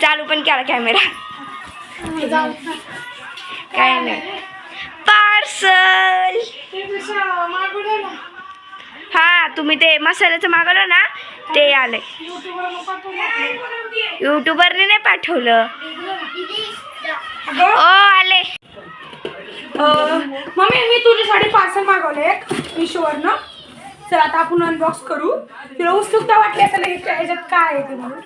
चालू पण केला कॅमेरा जाऊ काय नाही. पार्सल हा तुम्ही ते मसाल्याचं मागवलं ना ते आले युट्यूबरने नाही पाठवलं. ओ आले. मम्मी मी तुझ्यासाठी पार्सल मागवले एक मिशोवरनं चल आता आपण अनबॉक्स करू. तुला उत्सुकता वाटली असेल की काय आहे ते म्हणून?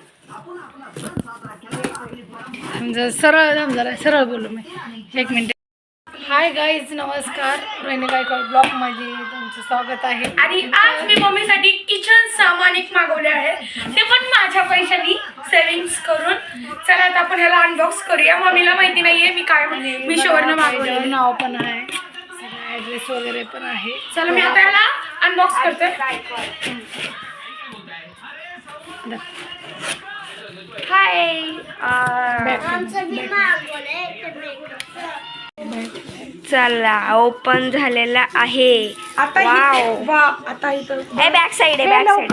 जरा सरळ जरा सरळ बोलू मी. एक मिनिट. हाय गाईज नमस्कार. रोहिणी गायकवाड ब्लॉगमध्ये तुमचं स्वागत आहे. आणि आज मी मम्मीसाठी किचन सामान एक मागवले आहे. ते पण माझ्या पैशानी सेव्हिंग्स करून. चला आता आपण ह्याला अनबॉक्स करूया. मम्मीला माहिती नाहीये मी काय मिशोवरनं त्याच्यावर मागवले नाव पण आहे. सगळं ॲड्रेस वगैरे पण आहे. चला मी आता ह्याला अनबॉक्स करते. हाय चला ओपन झालेला आहे. आता वाव. इथे- वा आता इथं ए बॅक साइड आहे हे बॅक साइड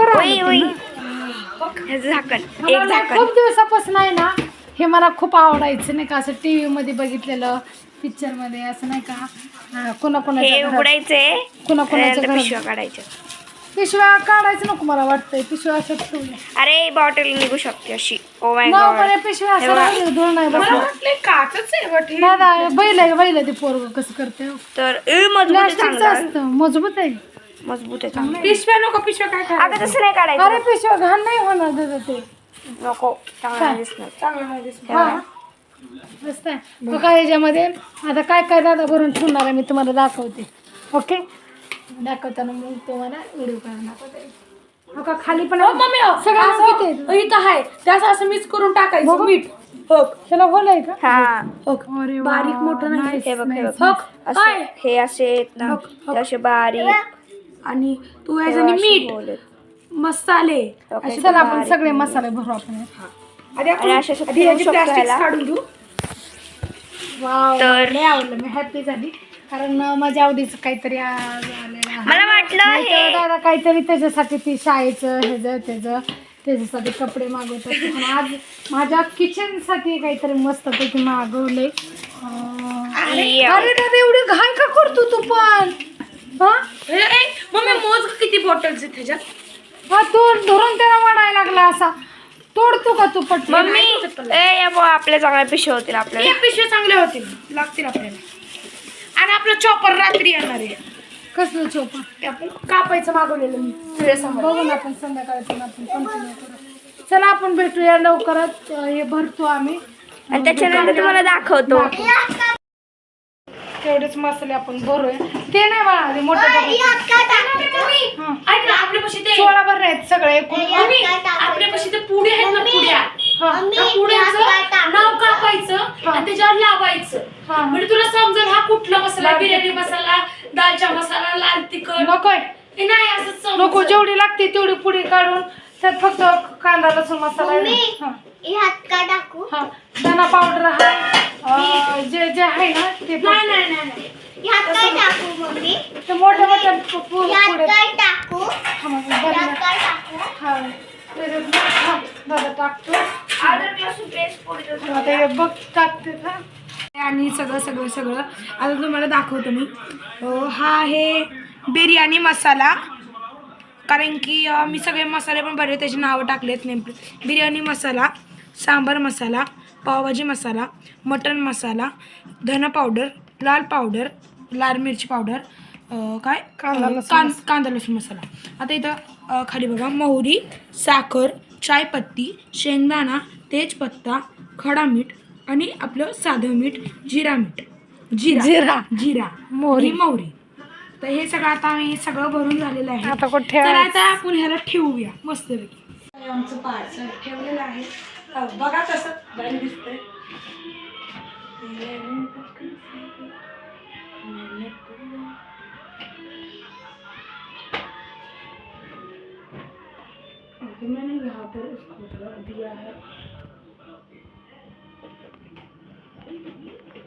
झाकण एक झाकण. खूप दिवसापासून आहे ना हे मला खूप आवडायचं नाही का असं टी व्हीमध्ये बघितलेलं पिक्चरमध्ये असं नाही का? अं, हे कोणाकोणाच्या घरात- उघडायचे कोणाकोणाच्या त्यानंतर घरात- पिशव्या काढायच्या. पिशव्या काढायचं नको मला वाटतंय. पिशव्या असं ठेवल्या अरे बॉटल निघू शकते अशी. Oh ओ माय मग गॉड बरे पिशव्या असं धुवून नाही मला बसलं वाटलं काचच आहे बट हे दादा बैल आहे बैल आहे ते पोरग कसं करते तर ए मजबूत आहे प्लास्टिकचं चांगलं. असतं मजबूत आहे. मजबूत आहे चांगलं. पिशव्या नको पिशव्या काय अगं करायचं तसं नाही अरे काढायचं पिशव्या घाण नाही होणार दादा ते. नको चांगलं नाही दिसणार. चांगलं नाही दिसत. हा. मस्त आहे. बघा याच्यामध्ये आता काय काय दादा भरून ठेवणार आहे मी तुम्हाला दाखवते. ओके दाखवताना मग तुम्हाला व्हिडिओ काढून दाखवते. हो का? खाली पण हो, मम्मी हो, सगळं असं- किती आहे? हो, इथं आहे. त्याचं असं मिक्स करून टाकायचं बघू. मीठ. हो. त्याला होल आहे का? हा. हो अरे वा, बारीक मोठं नाही. nice, हे बघ. nice. बघ असं? हे असे आहेत ना. ते असे बारीक. आणि तू याच्याने असे मीठ. मसाले. ओके, असे चला आपण बारीक सगळे. मसाले भरू आपण. आधी आपण आणि असे असे आधी याची ठेवू शकतो plastics ह्याला. काढून घेऊ. वाव तर- लय आवडलं. मी हॅपी झाली. कारण अं, माझ्या आवडीचं काहीतरी आज आहे मला वाटलं हे दादा काहीतरी त्याच्यासाठी ती शाळेचं ह्याचं त्याचं त्याच्यासाठी कपडे मागवतात. पण आज माझ्या किचनसाठी काहीतरी मस्तपैकी मागवले. अं, या. अरे दादा एवढी घाण का करतो तू पण? हा? ए, ए, मम्मी मोज किती बॉटल्स आहेत त्याच्यात हा तू धरून त्याला वाढायला लागला असा. तोडतो का तू पटकन? मम्मी ए या आपल्या चांगल्या पिशव्या होतील आपल्याला. हे पिशवे चांगले होतील. लागतील आपल्याला. आणि आपलं चॉपर रात्री येणार आहे. कसलं चोपा ते आपण कापायचं मागवलेलं मी तुझ्यासमोर. बघू ना आपण संध्याकाळी पण आपण कंटिन्यू करू. चला आपण भेटूया लवकरच. हे भरतो आम्ही. आणि त्याच्यानंतर तुम्हाला दाखवतो. तेवढेच मसाले आपण भरूया. ते नाही बाळा मोठे हं. सोळा भर आहेत सगळे आपल्यापाशी ते पुढे आहेत ना पुड्या हा. नाव कापायचं आणि त्याच्यावर लावायचं. हा. म्हणजे तुला समजेल हा कुठला मसाला बिर्याणी मसाला दालचा मसाला लाल तिखट नकोय हे नाही असं समजेल. नको जेवढी लागते तेवढी पुडी काढून त्यात फक्त कांदा लसूण मसाला आहे. हं. हा धना पावडर आहे अं, जे जे आहे ना ते नाही फक्त- नाही नाही नाही. ते मोठे मोठे पु- पु- पुढे हा, मग. हा. त्याच्यात हा, दादा टाकतो अद्रक लसूण पेस्ट पुढे आता हे बघ टाकते हा. आणि सगळं सगळं सगळं. आता तुम्हाला दाखवतो मी. हा आहे बिर्याणी मसाला. कारण की मी सगळे मसाले पण बरे त्याची नावं टाकलेत नेमके. बिर्याणी मसाला सांबार मसाला पावभाजी मसाला मटन मसाला धन पावडर लाल पावडर लाल मिरची पावडर काय? कांदा कां कांदा लसूण मसाला. आता इथं खाली बघा. मोहरी साखर चायपत्ती शेंगदाणा तेजपत्ता खडा मीठ आणि आपलं साधं मीठ जिरा मीठ. जिरा. जिरा. जिरा. मोहरी. ही मोहरी. तर हे सगळं आता आम्ही सगळं भरून झालेलं आहे. आता कुठे? आता आपण ह्याला ठेवूया. मस्त आमचं पार्सल ठेवलेलं आहे. बघा कसं भारी दिसतंय. मैंने यहाँ पर उसको दिया है Yeah.